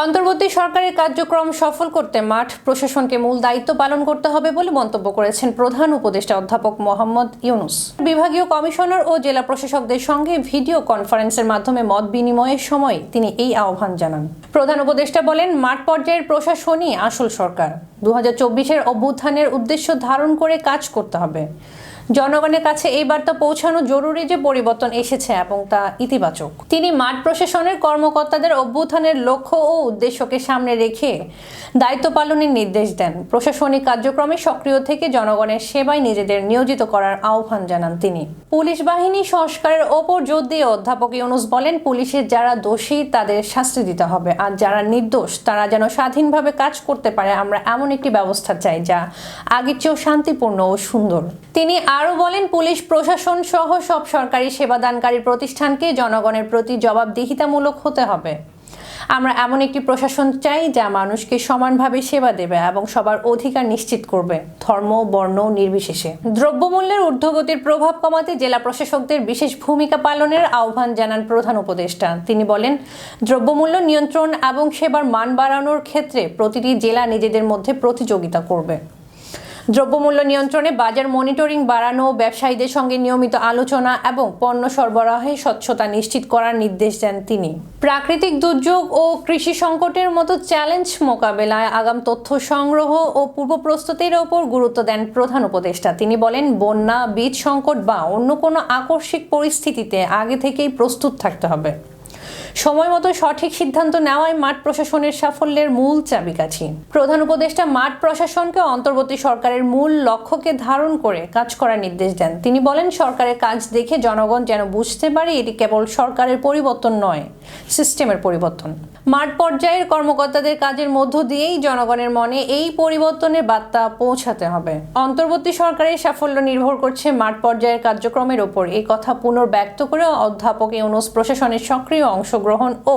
অন্তর্বর্তী সরকারের কার্যক্রম সফল করতে মাঠ প্রশাসনকে মূল দায়িত্ব পালন করতে হবে বলে মন্তব্য করেছেন প্রধান উপদেষ্টা অধ্যাপক মোহাম্মদ ইউনুস। বিভাগীয় কমিশনার ও জেলা প্রশাসকদের সঙ্গে ভিডিও কনফারেন্সের মাধ্যমে মত বিনিময়ের সময় তিনি এই আহ্বান জানান। প্রধান উপদেষ্টা বলেন, মাঠ পর্যায়ের প্রশাসনই আসল সরকার। দু হাজার অভ্যুত্থানের উদ্দেশ্য ধারণ করে কাজ করতে হবে। জনগণের কাছে এই বার্তা পৌঁছানো জরুরি যে পরিবর্তন এসেছে এবং তা ইতিবাচক। তিনি মাঠ প্রশাসনের কর্মকর্তাদের অভ্যুত্থানের লক্ষ্য ও উদ্দেশ্যকে সামনে রেখে দায়িত্ব পালনের নির্দেশ দেন। প্রশাসনিক কার্যক্রমে সক্রিয় থেকে জনগণের সেবায় নিজেদের নিয়োজিত করার আহ্বান জানান তিনি। পুলিশ বাহিনী সংস্কারের ওপর জোর দিয়ে অধ্যাপক ইউনুস বলেন, পুলিশের যারা দোষী তাদের শাস্তি দিতে হবে। আর যারা নির্দোষ, তারা যেন স্বাধীনভাবে কাজ করতে পারে, আমরা এমন একটি ব্যবস্থা চাই যা আগের চেয়েও শান্তিপূর্ণ ও সুন্দর। তিনি আরও বলেন, পুলিশ, প্রশাসন সহ সব সরকারি সেবাদানকারী প্রতিষ্ঠানকে জনগণের প্রতি জবাবদিহিতামূলক হতে হবে। আমরা এমন একটি প্রশাসন চাই যা মানুষকে সমানভাবে সেবা দেবে এবং সবার অধিকার নিশ্চিত করবে, ধর্ম, বর্ণ, নির্বিশেষে। দ্রব্যমূল্যের ঊর্ধ্বগতির প্রভাব কমাতে জেলা প্রশাসকদের বিশেষ ভূমিকা পালনের আহ্বান জানান প্রধান উপদেষ্টা। তিনি বলেন, দ্রব্যমূল্য নিয়ন্ত্রণ এবং সেবার মান বাড়ানোর ক্ষেত্রে প্রতিটি জেলা নিজেদের মধ্যে প্রতিযোগিতা করবে। দ্রব্যমূল্য নিয়ন্ত্রণে বাজার মনিটরিং বাড়ানো, ব্যবসায়ীদের সঙ্গে নিয়মিত আলোচনা এবং পণ্য সরবরাহে স্বচ্ছতা নিশ্চিত করার নির্দেশ দেন তিনি। প্রাকৃতিক দুর্যোগ ও কৃষি সংকটের মতো চ্যালেঞ্জ মোকাবেলায় আগাম তথ্য সংগ্রহ ও পূর্ব প্রস্তুতির ওপর গুরুত্ব দেন প্রধান উপদেষ্টা। তিনি বলেন, বন্যা, বীজ সংকট বা অন্য কোনো আকস্মিক পরিস্থিতিতে আগে থেকেই প্রস্তুত থাকতে হবে। সময় মতো সঠিক সিদ্ধান্ত নেওয়াই মাঠ প্রশাসনের সাফল্যের মূল চাবিকাঠি। প্রধান উপদেষ্টা মাঠ প্রশাসনকে অন্তর্বর্তী সরকারের মূল লক্ষ্যকে ধারণ করে কাজ করার নির্দেশ দেন। তিনি বলেন, সরকারের কাজ দেখে জনগণ যেন বুঝতে পারে এটি কেবল সরকারের পরিবর্তন নয়, সিস্টেমের পরিবর্তন। মাঠ পর্যায়ের কর্মকর্তাদের কাজের মধ্য দিয়েই জনগণের মনে এই পরিবর্তনের বার্তা পৌঁছাতে হবে। অন্তর্বর্তী সরকারের সাফল্য নির্ভর করছে মাঠ পর্যায়ের কার্যক্রমের ওপর। এই কথা পুনর্ব্যক্ত করে অধ্যাপক ইউনুস প্রশাসনের সক্রিয় অংশগ্রহণ ও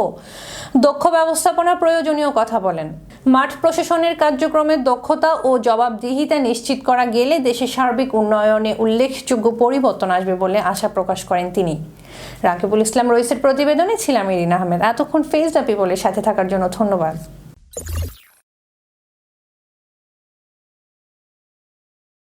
দক্ষ ব্যবস্থাপনা প্রয়োজনীয় কথা বলেন। মাঠ প্রশাসনের কার্যক্রমের দক্ষতা ও জবাবদিহিতা নিশ্চিত করা গেলে দেশের সার্বিক উন্নয়নে উল্লেখযোগ্য পরিবর্তন আসবে বলে আশা প্রকাশ করেন তিনি। রাকিবুল ইসলাম রইসের প্রতিবেদনে ছিলাম ইরিন আহমেদ। এতক্ষণ ফেজ দ্য পিপলের সাথে থাকার জন্য ধন্যবাদ।